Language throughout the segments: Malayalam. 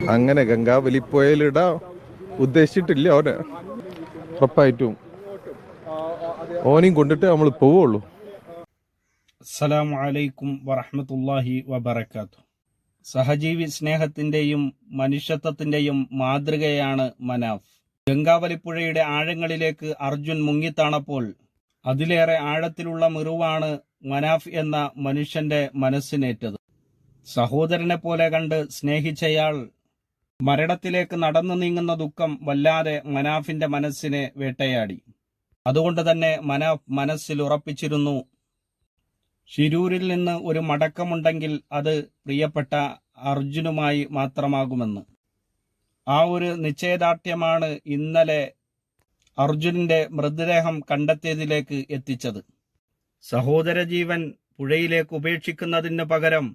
അങ്ങനെ ഗംഗാവലി പുഴയിലിടാൻ ഉദ്ദേശിച്ചിട്ടില്ല ഓനെ ഉറപ്പായിട്ടും. ഓനെയും കൊണ്ടിട്ട് നമ്മൾ പോവുള്ളൂ. അസ്സലാമു അലൈക്കും വറഹ്മത്തുള്ളാഹി വബറകാത്തു സഹജീവി സ്നേഹത്തിന്റെയും മനുഷ്യത്വത്തിന്റെയും മാതൃകയാണ് മനാഫ്. ഗംഗാവലിപ്പുഴയുടെ ആഴങ്ങളിലേക്ക് അർജുൻ മുങ്ങിത്താണപ്പോൾ അതിലേറെ ആഴത്തിലുള്ള മിറുവാണ് മനാഫ് എന്ന മനുഷ്യന്റെ മനസ്സിനേറ്റത്. സഹോദരനെ പോലെ കണ്ട് സ്നേഹിച്ചയാൾ മരണത്തിലേക്ക് നടന്നു നീങ്ങുന്ന ദുഃഖം വല്ലാതെ മനാഫിന്റെ മനസ്സിനെ വേട്ടയാടി. അതുകൊണ്ട് തന്നെ മനാഫ് മനസ്സിൽ ഉറപ്പിച്ചിരുന്നു ഷിരൂരിൽ നിന്ന് ഒരു മടക്കമുണ്ടെങ്കിൽ അത് പ്രിയപ്പെട്ട അർജുനുമായി മാത്രമാകുമെന്ന്. ആ ഒരു നിശ്ചയദാർഢ്യമാണ് ഇന്നലെ അർജുനന്റെ മൃതദേഹം കണ്ടെത്തിയതിലേക്ക് എത്തിച്ചത്. സഹോദര ജീവൻ പുഴയിലേക്ക് ഉപേക്ഷിക്കുന്നതിന് പകരം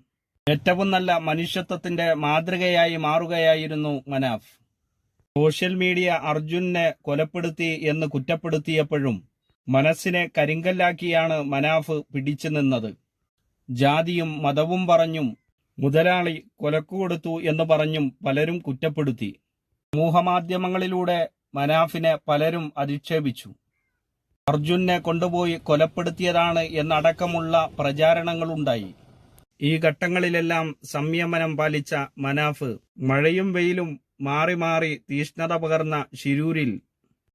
ഏറ്റവും നല്ല മനുഷ്യത്വത്തിന്റെ മാതൃകയായി മാറുകയായിരുന്നു മനാഫ്. സോഷ്യൽ മീഡിയ അർജുനെ കൊലപ്പെടുത്തി എന്ന് കുറ്റപ്പെടുത്തിയപ്പോഴും മനസ്സിനെ കരിങ്കല്ലാക്കിയാണ് മനാഫ് പിടിച്ചു നിന്നത്. ജാതിയും മതവും പറഞ്ഞും മുതലാളി കൊലക്കുകൊടുത്തു എന്ന് പറഞ്ഞും പലരും കുറ്റപ്പെടുത്തി. സമൂഹമാധ്യമങ്ങളിലൂടെ മനാഫിനെ പലരും അധിക്ഷേപിച്ചു. അർജുനെ കൊണ്ടുപോയി കൊലപ്പെടുത്തിയതാണ് എന്നടക്കമുള്ള പ്രചാരണങ്ങളുണ്ടായി. ഈ ഘട്ടങ്ങളിലെല്ലാം സംയമനം പാലിച്ച മനാഫ് മഴയും വെയിലും മാറി മാറി തീഷ്ണത പകർന്ന ശിരൂരിൽ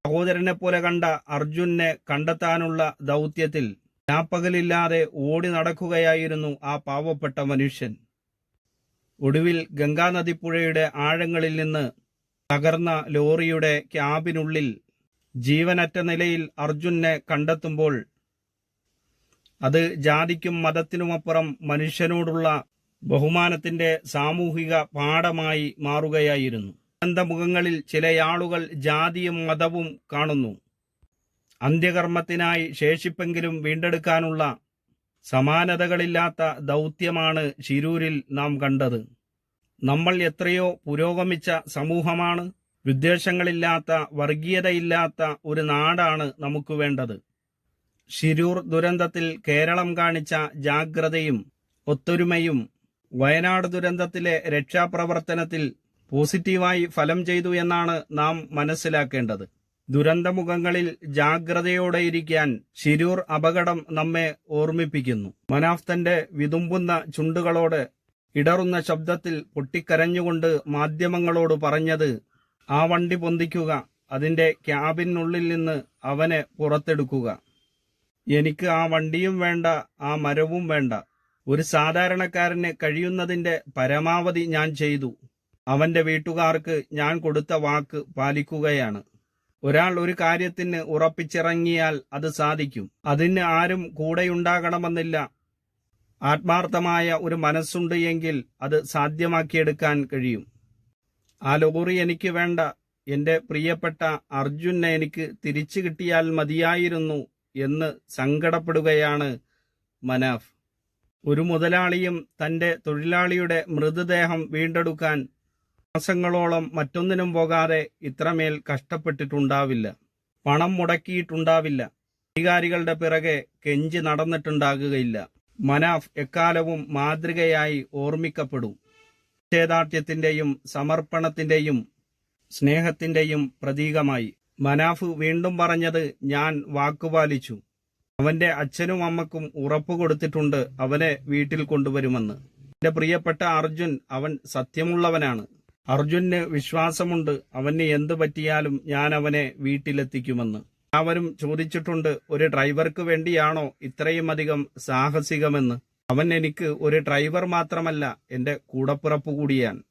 സഹോദരനെ പോലെ കണ്ട അർജുനെ കണ്ടെത്താനുള്ള ദൗത്യത്തിൽ രാപ്പകലില്ലാതെ ഓടി നടക്കുകയായിരുന്നു ആ പാവപ്പെട്ട മനുഷ്യൻ. ഒടുവിൽ ഗംഗാനദിപ്പുഴയുടെ ആഴങ്ങളിൽ നിന്ന് തകർന്ന ലോറിയുടെ ക്യാബിനുള്ളിൽ ജീവനറ്റ നിലയിൽ അർജുനെ കണ്ടെത്തുമ്പോൾ അത് ജാതിക്കും മതത്തിനുമപ്പുറം മനുഷ്യനോടുള്ള ബഹുമാനത്തിന്റെ സാമൂഹിക പാഠമായി മാറുകയായിരുന്നു. അനന്തമുഖങ്ങളിൽ ചിലയാളുകൾ ജാതിയും മതവും കാണുന്നു. അന്ത്യകർമ്മത്തിനായി ശേഷിപ്പെങ്കിലും വീണ്ടെടുക്കാനുള്ള സമാനതകളില്ലാത്ത ദൗത്യമാണ് ശിരൂരിൽ നാം കണ്ടത്. നമ്മൾ എത്രയോ പുരോഗമിച്ച സമൂഹമാണ്. വിദ്വേഷങ്ങളില്ലാത്ത വർഗീയതയില്ലാത്ത ഒരു നാടാണ് നമുക്ക് വേണ്ടത്. ശിരൂർ ദുരന്തത്തിൽ കേരളം കാണിച്ച ജാഗ്രതയും ഒത്തൊരുമയും വയനാട് ദുരന്തത്തിലെ രക്ഷാപ്രവർത്തനത്തിൽ പോസിറ്റീവായി ഫലം ചെയ്തു എന്നാണ് നാം മനസ്സിലാക്കേണ്ടത്. ദുരന്തമുഖങ്ങളിൽ ജാഗ്രതയോടെ ഇരിക്കാൻ ശിരൂർ അപകടം നമ്മെ ഓർമ്മിപ്പിക്കുന്നു. മനാഫ്തന്റെ വിതുമ്പുന്ന ചുണ്ടുകളോട് ഇടറുന്ന ശബ്ദത്തിൽ പൊട്ടിക്കരഞ്ഞുകൊണ്ട് മാധ്യമങ്ങളോട് പറഞ്ഞത് ആ വണ്ടി പൊന്തിക്കുക അതിന്റെ ക്യാബിനുള്ളിൽ നിന്ന് അവനെ പുറത്തെടുക്കുക. എനിക്ക് ആ വണ്ടിയും വേണ്ട ആ മരവും വേണ്ട. ഒരു സാധാരണക്കാരന് കഴിയുന്നതിന്റെ പരമാവധി ഞാൻ ചെയ്തു. അവന്റെ വീട്ടുകാർക്ക് ഞാൻ കൊടുത്ത വാക്ക് പാലിക്കുകയാണ്. ഒരാൾ ഒരു കാര്യത്തിന് ഉറപ്പിച്ചിറങ്ങിയാൽ അത് സാധിക്കും. അതിന് ആരും കൂടെയുണ്ടാകണമെന്നില്ല. ആത്മാർത്ഥമായ ഒരു മനസ്സുണ്ട് എങ്കിൽ അത് സാധ്യമാക്കിയെടുക്കാൻ കഴിയും. ആ ലോറി എനിക്ക് വേണ്ട. എന്റെ പ്രിയപ്പെട്ട അർജുനെ എനിക്ക് തിരിച്ചു കിട്ടിയാൽ മതിയായിരുന്നു എന്ന് സങ്കടപ്പെടുകയാണ് മനാഫ്. ഒരു മുതലാളിയും തന്റെ തൊഴിലാളിയുടെ മൃതദേഹം വീണ്ടെടുക്കാൻ മാസങ്ങളോളം മറ്റൊന്നിനും പോകാതെ ഇത്രമേൽ കഷ്ടപ്പെട്ടിട്ടുണ്ടാവില്ല. പണം മുടക്കിയിട്ടുണ്ടാവില്ല. അധികാരികളുടെ പിറകെ കെഞ്ചി നടന്നിട്ടുണ്ടാകുകയില്ല. മനാഫ് എക്കാലവും മാതൃകയായി ഓർമ്മിക്കപ്പെടും. നിശ്ചയദാർഢ്യത്തിന്റെയും സമർപ്പണത്തിന്റെയും സ്നേഹത്തിന്റെയും പ്രതീകമായി. മനാഫ് വീണ്ടും പറഞ്ഞത് ഞാൻ വാക്കുപാലിച്ചു അവന്റെ അച്ഛനും അമ്മക്കും ഉറപ്പു കൊടുത്തിട്ടുണ്ട് അവനെ വീട്ടിൽ കൊണ്ടുവരുമെന്ന്. എന്റെ പ്രിയപ്പെട്ട അർജുൻ അവൻ സത്യമുള്ളവനാണ്. അർജുന് വിശ്വാസമുണ്ട്. അവന് എന്തു പറ്റിയാലും ഞാൻ അവനെ വീട്ടിലെത്തിക്കുമെന്ന്. എല്ലാവരും ചോദിച്ചിട്ടുണ്ട് ഒരു ഡ്രൈവർക്ക് വേണ്ടിയാണോ ഇത്രയും അധികം സാഹസികമെന്ന്? അവൻ എനിക്ക് ഒരു ഡ്രൈവർ മാത്രമല്ല എന്റെ കൂടപ്പിറപ്പ് കൂടിയാൻ.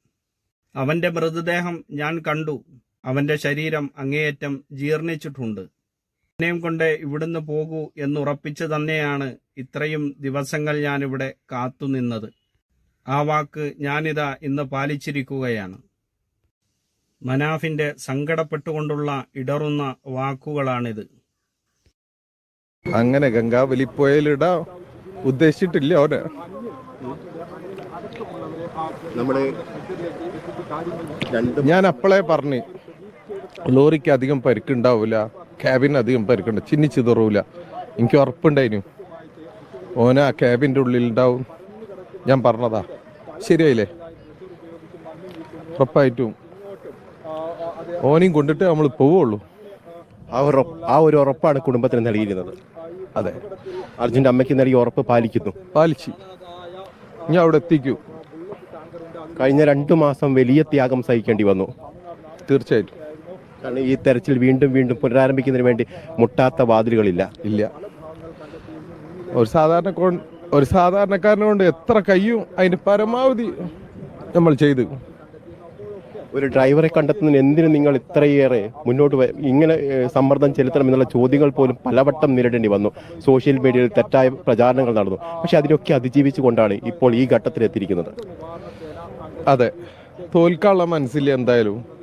അവന്റെ മൃതദേഹം ഞാൻ കണ്ടു. അവന്റെ ശരീരം അങ്ങേയറ്റം ജീർണിച്ചിട്ടുണ്ട്. എന്നെയും കൊണ്ട് ഇവിടുന്ന് പോകൂ എന്നുറപ്പിച്ചു തന്നെയാണ് ഇത്രയും ദിവസങ്ങൾ ഞാനിവിടെ കാത്തുനിന്നത്. ആ വാക്ക് ഞാനിതാ ഇന്ന് പാലിച്ചിരിക്കുകയാണ്. മനാഫിന്റെ സങ്കടപ്പെട്ടുകൊണ്ടുള്ള ഇടറുന്ന വാക്കുകളാണിത്. അങ്ങനെ ഗംഗാവലി പുഴയിലിടാൻ ഉദ്ദേശിച്ചിട്ടില്ല അവന്. നമ്മുടെ രണ്ട് ഞാൻ അപ്പളേ പറഞ്ഞു ലോറിക്ക് അധികം പരിക്കുണ്ടാവില്ല ക്യാബിന് അധികം പരിക്കുണ്ട് ചിന്നി ചിതറൂല. എനിക്ക് ഉറപ്പുണ്ടായിരുന്നു ഓന ആ ക്യാബിന്റെ ഉള്ളിൽ ഉണ്ടാവും ഞാൻ പറഞ്ഞതാ. ശരിയായില്ലേ? ഉറപ്പായിട്ടും. ഓനെയും കൊണ്ടിട്ട് നമ്മൾ പോവുള്ളൂ. ആ ഒരു ആ ഒരു ഉറപ്പാണ് കുടുംബത്തിന് നൽകിയിരുന്നത്. അതെ. അർജുന്റെ അമ്മയ്ക്ക് നൽകിയ ഉറപ്പ് പാലിക്കുന്നു. പാലിച്ചു. ഞാൻ അവിടെ എത്തിക്കൂ. കഴിഞ്ഞ രണ്ടു മാസം വലിയ ത്യാഗം സഹിക്കേണ്ടി വന്നു. തീർച്ചയായിട്ടും. കാരണം ഈ തെരച്ചിൽ വീണ്ടും വീണ്ടും പുനരാരംഭിക്കുന്നതിന് വേണ്ടി മുട്ടാത്ത വാതിലുകളില്ല. ഇല്ല. ഒരു സാധാരണ ഒരു സാധാരണക്കാരനെ കൊണ്ട് എത്ര കയ്യും അതിന് പരമാവധി നമ്മൾ ചെയ്തു. ഒരു ഡ്രൈവറെ കണ്ടെത്തുന്നതിന് എന്തിനു നിങ്ങൾ ഇത്രയേറെ മുന്നോട്ട് ഇങ്ങനെ സമ്മർദ്ദം ചെലുത്തണം എന്നുള്ള ചോദ്യങ്ങൾ പോലും പലവട്ടം നേരിടേണ്ടി വന്നു. സോഷ്യൽ മീഡിയയിൽ തെറ്റായ പ്രചാരണങ്ങൾ നടന്നു. പക്ഷെ അതിനൊക്കെ അതിജീവിച്ചുകൊണ്ടാണ് ഇപ്പോൾ ഈ ഘട്ടത്തിലെത്തിയിരിക്കുന്നത്. അതെ. തോൽക്കാനുള്ള മനസ്സില്ല എന്തായാലും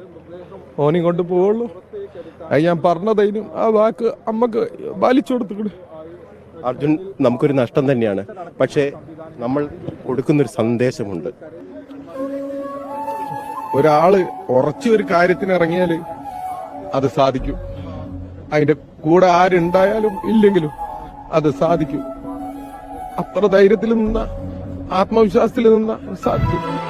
ഓനെയും കൊണ്ട് പോവുള്ളൂ. അത് ഞാൻ പറഞ്ഞതൈനും ആ വാക്ക് അമ്മയ്ക്ക് പാലിച്ചു കൊടുത്തു അർജുൻ നമുക്കൊരു നഷ്ടം തന്നെയാണ്. പക്ഷേ നമ്മൾ കൊടുക്കുന്നൊരു സന്ദേശമുണ്ട്. ഒരാൾ ഉറച്ച ഒരു കാര്യത്തിന് ഇറങ്ങിയാൽ അത് സാധിക്കും. അതിന്റെ കൂടെ ആരുണ്ടായാലും ഇല്ലെങ്കിലും അത് സാധിക്കും. അത്ര ധൈര്യത്തിൽ നിന്ന ആത്മവിശ്വാസത്തിൽ നിന്ന സാധിക്കും.